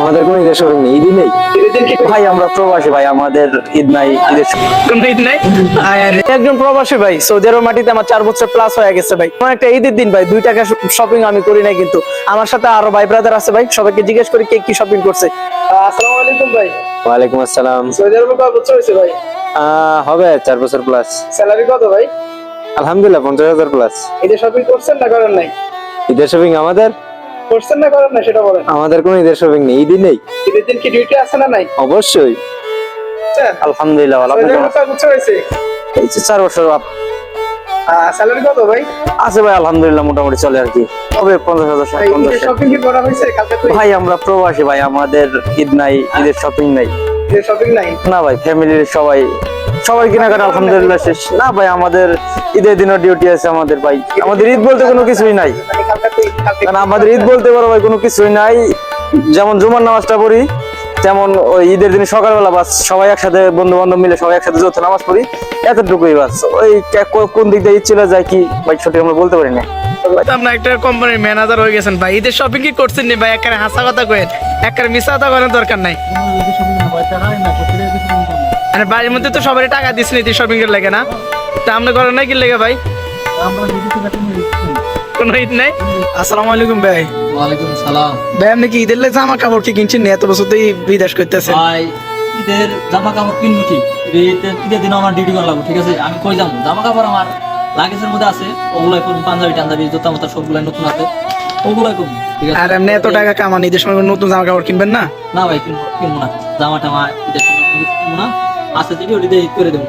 আমাদের কোনো ঈদের শপিং নেই ঈদই নেই। ভাই আমরা প্রবাসী ভাই আমাদের ঈদ নাই ঈদের ঈদ নাই? একজন প্রবাসী ভাই সৌদি আরব মাটিতে আমার চার বছর প্লাস হয়ে গেছে ভাই। আমার একটা ঈদের দিন ভাই দুই টাকা শপিং আমি করি নাই কিন্তু। আমার সাথে আরও ভাই ব্রাদার আছে ভাই সবাইকে জিজ্ঞেস করি কে কি শপিং করছে। আসসালামু আলাইকুম ভাই। ওয়ালাইকুম আসসালাম। সৌদি আরবে কত বছর হয়েছে ভাই? হবে চার বছর প্লাস স্যালারি কত ভাই? আলহামদুলিল্লাহ পঞ্চাশ হাজার প্লাস ঈদের শপিং করছেন না করেন নাই? ঈদের শপিং আমাদের? করছেন না করেন না সেটা বলেন। আমাদের কোনো ঈদের শপিং নেই ঈদই নেই। ঈদের দিন কি ডিউটি আছে না নাই? অবশ্যই। আলহামদুলিল্লাহ ভালো। আপনি কেমন? যে চার বছর স্যালারি কত ভাই? আছে ভাই আলহামদুলিল্লাহ মোটামুটি চলে আর কি। হবে পঞ্চাশ হাজার শপিং কি করা হয়েছে ভাই আমরা প্রবাসী ভাই আমাদের ঈদ নাই ঈদের শপিং নাই। ঈদের শপিং নাই? না ভাই ফ্যামিলির সবাই সবাই কেনাকাটা আলহামদুলিল্লাহ শেষ। না ভাই আমাদের ঈদের দিনও ডিউটি আছে আমাদের ভাই। আমাদের ঈদ বলতে কোনো কিছুই নাই। কারণ আমাদের ঈদ বলতে পারো ভাই কোনো কিছুই নাই। যেমন জুমার নামাজটা পড়ি তেমন ওই ঈদের দিন সকালবেলা বাস, সবাই একসাথে বন্ধু বান্ধব মিলে সবাই একসাথে যৌথ নামাজ পড়ি, এতটুকুই বাস। ওই কোন দিক দিয়ে চলে যায় কি, ভাই, সঠিক আমরা বলতে পারি না। আপনার একটা কোম্পানির ম্যানেজার হয়ে গেছেন ভাই। ঈদের নি হাসা কথা কথা দরকার নাই। মানে বাড়ির মধ্যে তো সবারই টাকা শপিং এর লাগে না? তা আপনি করেন না কি লেগে ভাই? কোনো ঈদ নাই? আসসালামু আলাইকুম ভাই। ওয়ালাইকুম সালাম। ভাই আপনি কি ঈদের লেগে জামা কাপড় কি কিনছেন এত বছর তো বিদেশ করতেছেন। ভাই ঈদের জামা কাপড় কিনবো ঠিক ঈদের দিন আমার ডিউটি করলাম ঠিক আছে? আমি কই যাব? জামা কাপড় আমার লাগেজের মধ্যে আছে ওগুলাই করব পাঞ্জাবি টাঞ্জাবি জুতা মোতা সবগুলাই নতুন আছে ওগুলাই করব ঠিক আছে? আর এমনি এত টাকা কামান ঈদের সময় নতুন জামা কাপড় কিনবেন না? না ভাই কিনবো কিনবো না। জামা টামা ঈদের সময় কিনবো না। আছে যদি ওটি ঈদ করে দেবো।